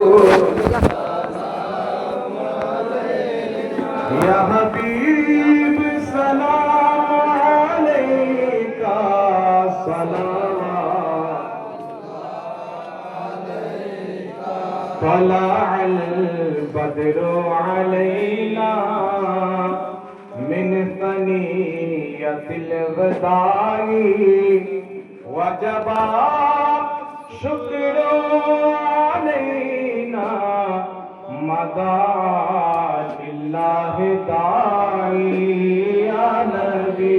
يا حبيب سلام عليك صلوات طلع البدر علينا من ثنية الوداع وجب شكر علينا. Medina, মদানিল্লাহ দাইয়া নবী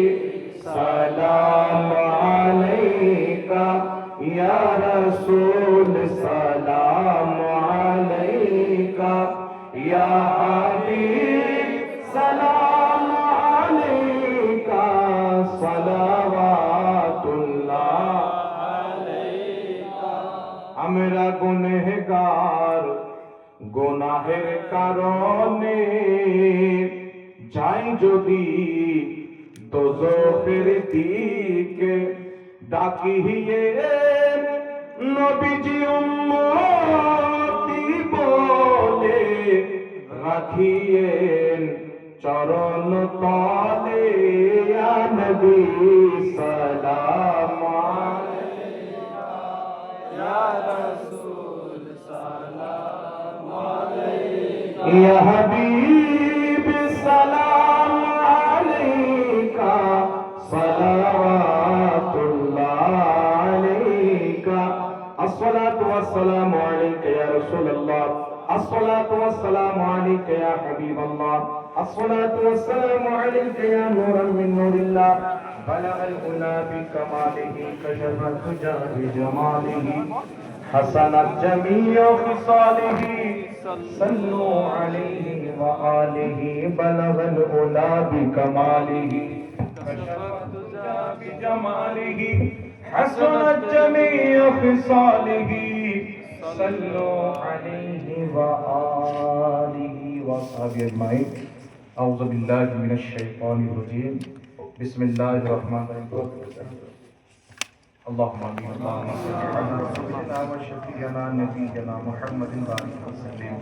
সালাম আলাইকা, ইয়া রাসূল সালাম আলাইকা, ইয়া হাবিব সালাম আলাইকা, সালাম গোনাহের কারণে যাই যদি দোজখের দিকে ডাকিয়ে নবীজি বলে রাখিয়েন চরণ তলে নবী يا حبيب سلام عليك صلوات الله عليك. الصلاة والسلام عليك يا رسول الله. الصلاة والسلام عليك يا حبيب الله. الصلاة والسلام عليك يا نورا من نور الله. بلغ الأولى بكماله كشف الدجى بجماله. حسنت جميع خصاله صلوا عليه وآله بلغ الأولى بكماله كشف الدجى بجماله حسنت جميع خصاله صلوا عليه وآله وصحبه أجمعين أعوذ بالله من الشيطان الرجيم بسم الله الرحمن الرحيم اللهم اللهم صل على سيدنا وشفيعنا نبينا محمد وعلى وسلم.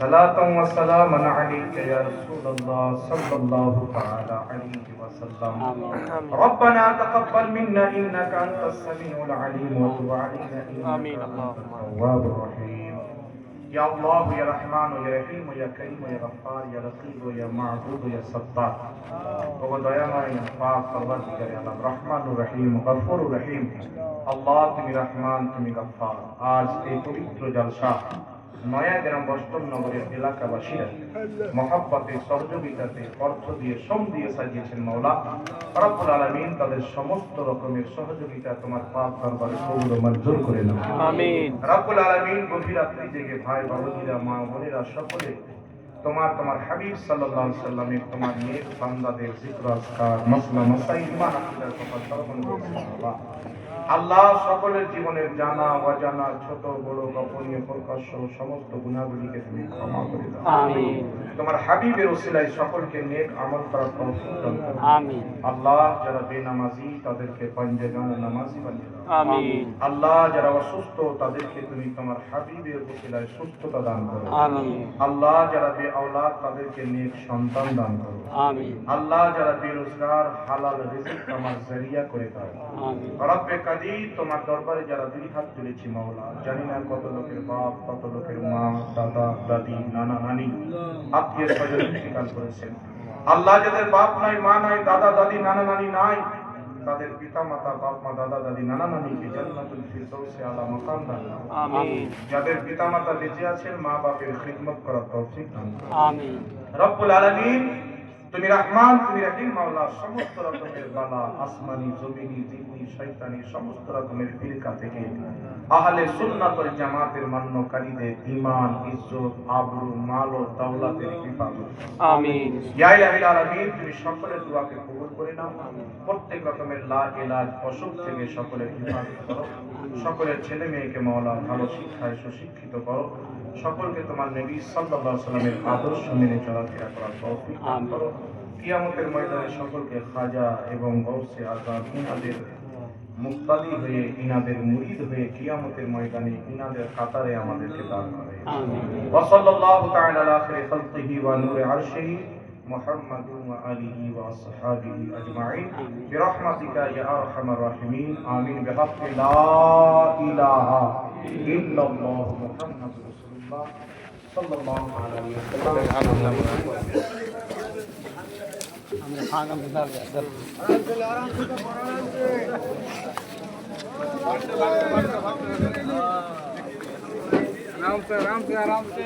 صلاة وسلاما عليك يا رسول الله صلى الله تعالى عليه وسلم. ربنا تقبل منا انك انت السميع العليم وتب علينا انك. انت التواب الرحيم. یا اللہ یا رحمان یا رحیم یا کریم یا غفار یا رقیب یا معبود یا ستار. بہت دیا یا پاک پرورد کرے اللہ رحمان الرحیم غفور الرحیم اللہ تمی رحمان، تمی غفار. آج ایک پوتر جلسہ গ্রাম বস্তম নগরের এলাকাবাসীরা মহাব্বতে সহযোগিতাতে অর্থ দিয়ে শ্রম দিয়ে সাজিয়েছেন মাওলা। রব্বুল আলামিন তাদের সমস্ত রকমের সহযোগিতা তোমার পাক দরবারে কবুল মঞ্জুর করে নাও। আমিন। রব্বুল আলামিন গভীর রাত্রি জেগে ভাই বাবুজিরা মা বোনেরা সকলে তোমার তোমার হাবিব সাল্লাল্লাহু আলাইহি সাল্লামের তোমার নেক বান্দাদের জিকর আজকার মাসলা মাসাইল ইমান আকীদার কথা শ্রবণ করছেন আল্লাহ সকলের জীবনের জানা অজানা ছোট বড় গোপনীয় প্রকাশ্য সমস্ত গুণাগুলিকে তুমি ক্ষমা করে দাও। তোমার হাবিবের ওসিলায় সকলকে নেক আমল করার তৌফিক দান করো। আমিন। আল্লাহ যারা বেনামাজি তাদেরকে পঞ্জগান নামাজি বানিয়ে দাও। আমিন। আল্লাহ যারা অসুস্থ তাদেরকে তুমি তোমার হাবিবের ওসিলায় সুস্থতা দান করো। আমিন। আল্লাহ যারা বে আওলাদ তাদেরকে নেক সন্তান দান করো। আমিন। আল্লাহ যারা বেরোজগার হালাল রিজিক আমার জরিয়া করে দাও। আমিন। রব্বে তোমার দরবারে যারা দুই হাত তুলেছি মাওলা জানি না কত লোকের বাপ কত লোকের মা দাদা দাদি নানা নানি আত্মীয় স্বজন ইন্তেকাল করেছেন। আল্লাহ যাদের বাপ নাই মা নাই দাদা দাদি নানা নানি নাই তাদের পিতা মাতা বাপ মা দাদা দাদি নানা নানিকে জান্নাতুল ফিরদৌসে আলা মাকাম দান আমিন। যাদের পিতা মাতা বেঁচে আছেন মা বাপের খিদমত করার তৌফিক দান। আমিন। রব্বুল আলামিন তুমি রহমান তুমি রহিম মাওলা সমস্ত রকমের বালা আসমানি জমিনি জিন্নি শয়তানি সমস্ত রকমের ফিরকা থেকে আহলে সুন্নাত ওয়াল জামাতের মান্যকারীদের ঈমান ইজ্জত আবরু মাল ও দাওলাতের হিফাজত। আমিন। ইয়া ইলাহিল আলামিন তুমি সকলের দোয়াকে কবুল করে নাও। প্রত্যেক রকমের লা ইলাজ অসুখ থেকে সকলের হিফাজত করো। সকলের ছেলে মেয়েকে মাওলা ভালো শিক্ষায় সুশিক্ষিত করো। সকলকে তোমার নবী সাল্লাল্লাহু আলাইহি সাল্লামের আদর্শ মেনে চলাফেরা করার তৌফিক দান আমিন। করো কিয়ামতের ময়দানে সকলকে খাজা এবং গৌসে আজম ইনাদের মুক্তাদি হয়ে ইনাদের মুরিদ হয়ে কিয়ামতের ময়দানে ইনাদের কাতারে আমাদেরকে দান করে وصلى الله تعالى على خير خلقه ونور عرشه محمد وآله وأصحابه أجمعين برحمتك يا أرحم الراحمين آمين بحق لا إله إلا الله محمد اللہ صلی اللہ آرام سے آرام سے آرام سے